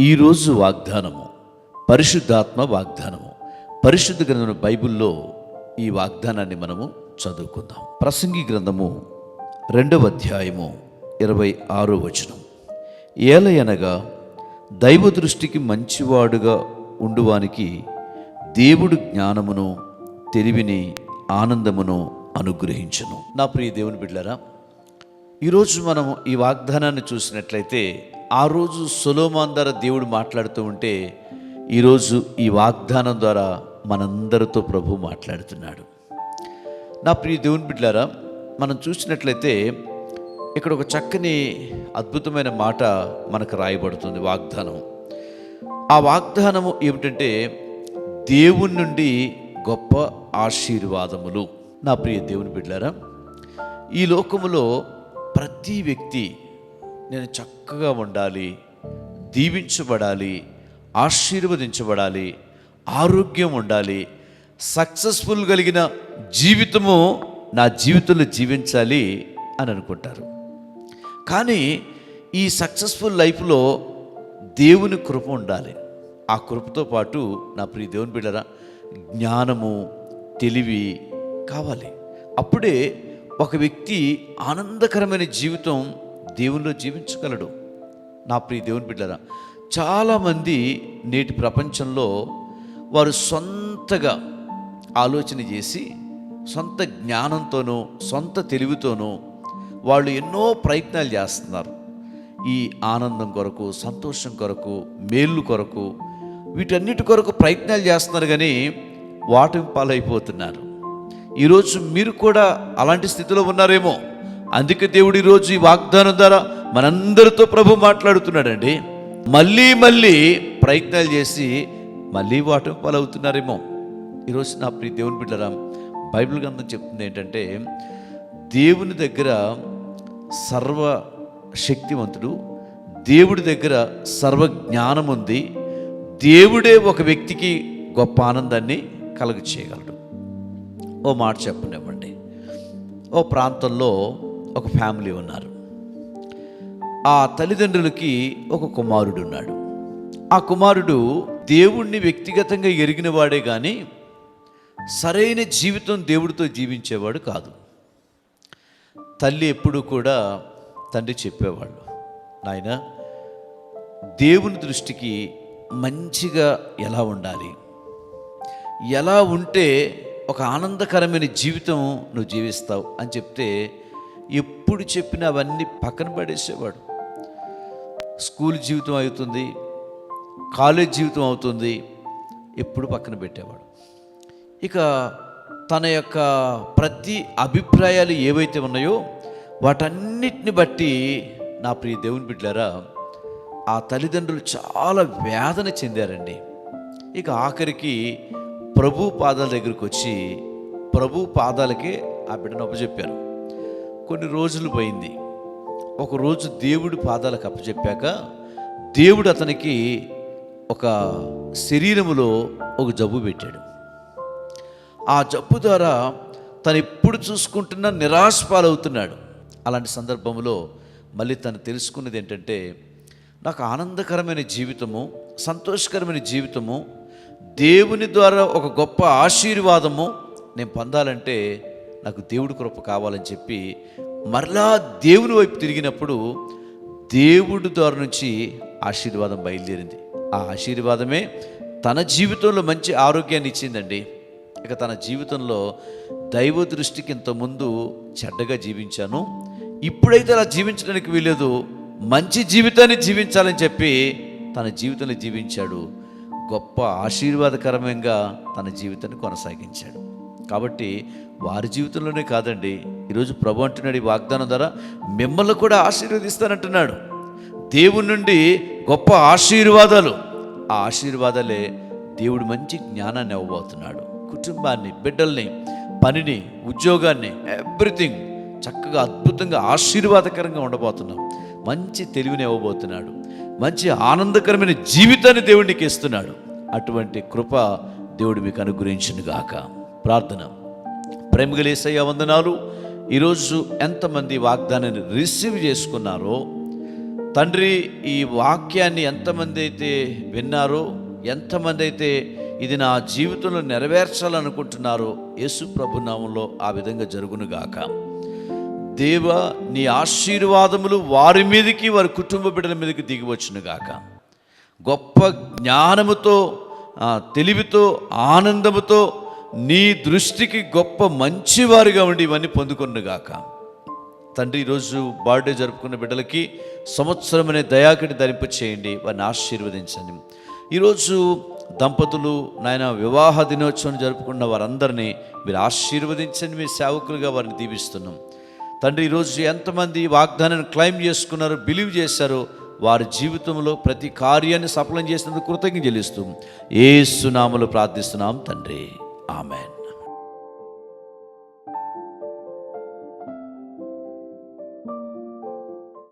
ఈరోజు వాగ్దానము పరిశుద్ధాత్మ వాగ్దానము. పరిశుద్ధ గ్రంథం బైబిల్లో ఈ వాగ్దానాన్ని మనము చదువుకుందాం. ప్రసంగి గ్రంథము రెండవ అధ్యాయము ఇరవై ఆరో వచనం. ఏలయనగా దైవ దృష్టికి మంచివాడుగా ఉండువానికి దేవుడు జ్ఞానమును తెలివిని ఆనందమును అనుగ్రహించను. నా ప్రియ దేవుని బిడ్డరా ఈరోజు మనం ఈ వాగ్దానాన్ని చూసినట్లయితే ఆ రోజు సొలోమాన్ ద్వారా దేవుడు మాట్లాడుతూ ఉంటే ఈరోజు ఈ వాగ్దానం ద్వారా మనందరితో ప్రభు మాట్లాడుతున్నాడు. నా ప్రియ దేవుని బిడ్డారా మనం చూసినట్లయితే ఇక్కడ ఒక చక్కని అద్భుతమైన మాట మనకు రాయబడుతుంది వాగ్దానం. ఆ వాగ్దానము ఏమిటంటే దేవుని నుండి గొప్ప ఆశీర్వాదములు. నా ప్రియ దేవుని బిడ్డారా ఈ లోకములో ప్రతి వ్యక్తి నేను చక్కగా ఉండాలి దీవించబడాలి ఆశీర్వదించబడాలి ఆరోగ్యం ఉండాలి సక్సెస్ఫుల్ కలిగిన జీవితము నా జీవితంలో జీవించాలి అని అనుకుంటారు. కానీ ఈ సక్సెస్ఫుల్ లైఫ్లో దేవుని కృప ఉండాలి. ఆ కృపతో పాటు నా ప్రియ దేవుని బిడ్డరా జ్ఞానము తెలివి కావాలి. అప్పుడే ఒక వ్యక్తి ఆనందకరమైన జీవితం దేవునిలో జీవించగలడు. నా ప్రియ దేవుని బిడ్డరా చాలామంది నేటి ప్రపంచంలో వారు సొంతగా ఆలోచన చేసి సొంత జ్ఞానంతోనూ సొంత తెలివితోనూ వాళ్ళు ఎన్నో ప్రయత్నాలు చేస్తున్నారు. ఈ ఆనందం కొరకు సంతోషం కొరకు మేలు కొరకు వీటన్నిటి కొరకు ప్రయత్నాలు చేస్తున్నారు కానీ వాటి పాలైపోతున్నారు. ఈరోజు మీరు కూడా అలాంటి స్థితిలో ఉన్నారేమో. అందుకే దేవుడు ఈరోజు ఈ వాగ్దానం ద్వారా మనందరితో ప్రభు మాట్లాడుతున్నాడండి. మళ్ళీ మళ్ళీ ప్రయత్నాలు చేసి మళ్ళీ వాటి పాలవుతున్నారేమో. ఈరోజు నా ప్రియ దేవుని బిడ్డరా బైబిల్ గ్రంథం చెప్తుంది ఏంటంటే దేవుని దగ్గర సర్వ శక్తివంతుడు దేవుడి దగ్గర సర్వ జ్ఞానం ఉంది దేవుడే ఒక వ్యక్తికి గొప్ప ఆనందాన్ని కలుగ చేయగలడు ఓ మాట చెప్పనివ్వండి. ఓ ప్రాంతంలో ఒక ఫ్యామిలీ ఉన్నారు. ఆ తల్లిదండ్రులకి ఒక కుమారుడు ఉన్నాడు. ఆ కుమారుడు దేవుణ్ణి వ్యక్తిగతంగా ఎరిగినవాడే కానీ సరైన జీవితం దేవుడితో జీవించేవాడు కాదు. తల్లి ఎప్పుడూ కూడా తండ్రి చెప్పేవాళ్ళు. నాయన దేవుని దృష్టికి మంచిగా ఎలా ఉండాలి? ఎలా ఉంటే ఒక ఆనందకరమైన జీవితం నువ్వు జీవిస్తావు? అని చెప్తే ఎప్పుడు చెప్పినా అవన్నీ పక్కన పడేసేవాడు. స్కూల్ జీవితం అవుతుంది కాలేజ్ జీవితం అవుతుంది ఎప్పుడు పక్కన పెట్టేవాడు. ఇక తన యొక్క ప్రతి అభిప్రాయాలు ఏవైతే ఉన్నాయో వాటన్నిటిని బట్టి నా ప్రియ దేవుని బిడ్డారా ఆ తల్లిదండ్రులు చాలా వేదన చెందారండి. ఇక ఆఖరికి ప్రభు పాదాల దగ్గరికి వచ్చి ప్రభు పాదాలకే ఆ బిడ్డను అప్పచెప్పారు. కొన్ని రోజులు పోయింది. ఒకరోజు దేవుడు పాదాలకు అప్పచెప్పాక దేవుడు అతనికి ఒక శరీరములో ఒక జబ్బు పెట్టాడు. ఆ జబ్బు ద్వారా తను ఎప్పుడు చూసుకుంటున్నా నిరాశ పాలవుతున్నాడు. అలాంటి సందర్భంలో మళ్ళీ తను తెలుసుకున్నది ఏంటంటే నాకు ఆనందకరమైన జీవితము సంతోషకరమైన జీవితము దేవుని ద్వారా ఒక గొప్ప ఆశీర్వాదము నేను పొందాలంటే నాకు దేవుడి కృప కావాలని చెప్పి మరలా దేవుని వైపు తిరిగినప్పుడు దేవుడి ద్వారా నుంచి ఆశీర్వాదం బయలుదేరింది. ఆ ఆశీర్వాదమే తన జీవితంలో మంచి ఆరోగ్యాన్ని ఇచ్చిందండి. ఇక తన జీవితంలో దైవ దృష్టికి ఇంతకుముందు చెడ్డగా జీవించాను. ఇప్పుడైతే అలా జీవించడానికి వీలేదు మంచి జీవితాన్ని జీవించాలని చెప్పి తన జీవితాన్ని జీవించాడు. గొప్ప ఆశీర్వాదకరంగా తన జీవితాన్ని కొనసాగించాడు. కాబట్టి వారి జీవితంలోనే కాదండి. ఈరోజు ప్రభు అంటున్నాడు ఈ వాగ్దానం ద్వారా మిమ్మల్ని కూడా ఆశీర్వదిస్తానంటున్నాడు. దేవుడి నుండి గొప్ప ఆశీర్వాదాలు. ఆ ఆశీర్వాదాలే దేవుడు మంచి జ్ఞానాన్ని ఇవ్వబోతున్నాడు. కుటుంబాన్ని బిడ్డల్ని పనిని ఉద్యోగాన్ని ఎవ్రీథింగ్ చక్కగా అద్భుతంగా ఆశీర్వాదకరంగా ఉండబోతున్నాం. మంచి తెలివిని ఇవ్వబోతున్నాడు. మంచి ఆనందకరమైన జీవితాన్ని దేవుడికి ఇస్తున్నాడు. అటువంటి కృప దేవుడు మీకు అనుగ్రహించును గాక ప్రార్థన. ప్రేమగలేసయ్య వందనాలు. ఈరోజు ఎంతమంది వాగ్దానాన్ని రిసీవ్ చేసుకున్నారో తండ్రి ఈ వాక్యాన్ని ఎంతమంది అయితే విన్నారో ఎంతమంది అయితే ఇది నా జీవితంలో నెరవేర్చాలనుకుంటున్నారో యేసు ప్రభు ఆ విధంగా జరుగునుగాక దేవ నీ ఆశీర్వాదములు వారి మీదకి వారి కుటుంబ బిడ్డల మీదకి దిగి వచ్చునుగాక గొప్ప జ్ఞానముతో తెలివితో ఆనందముతో నీ దృష్టికి గొప్ప మంచివారిగా ఉండి ఇవన్నీ పొందుకున్నగాక తండ్రి ఈరోజు బర్త్డే జరుపుకున్న బిడ్డలకి సంవత్సరం అనే దయాకటి ధరింప చేయండి వారిని ఆశీర్వదించండి. ఈరోజు దంపతులు నాయన వివాహ దినోత్సవం జరుపుకున్న వారందరినీ మీరు ఆశీర్వదించండి మీ సేవకులుగా వారిని దీవిస్తున్నాం. తండ్రి ఈరోజు ఎంతమంది వాగ్దానాన్ని క్లైమ్ చేసుకున్నారో బిలీవ్ చేశారో వారి జీవితంలో ప్రతి కార్యాన్ని సఫలం చేసినందుకు కృతజ్ఞ చెల్లిస్తూ ఏ సునామలు ప్రార్థిస్తున్నాం తండ్రి. Amen.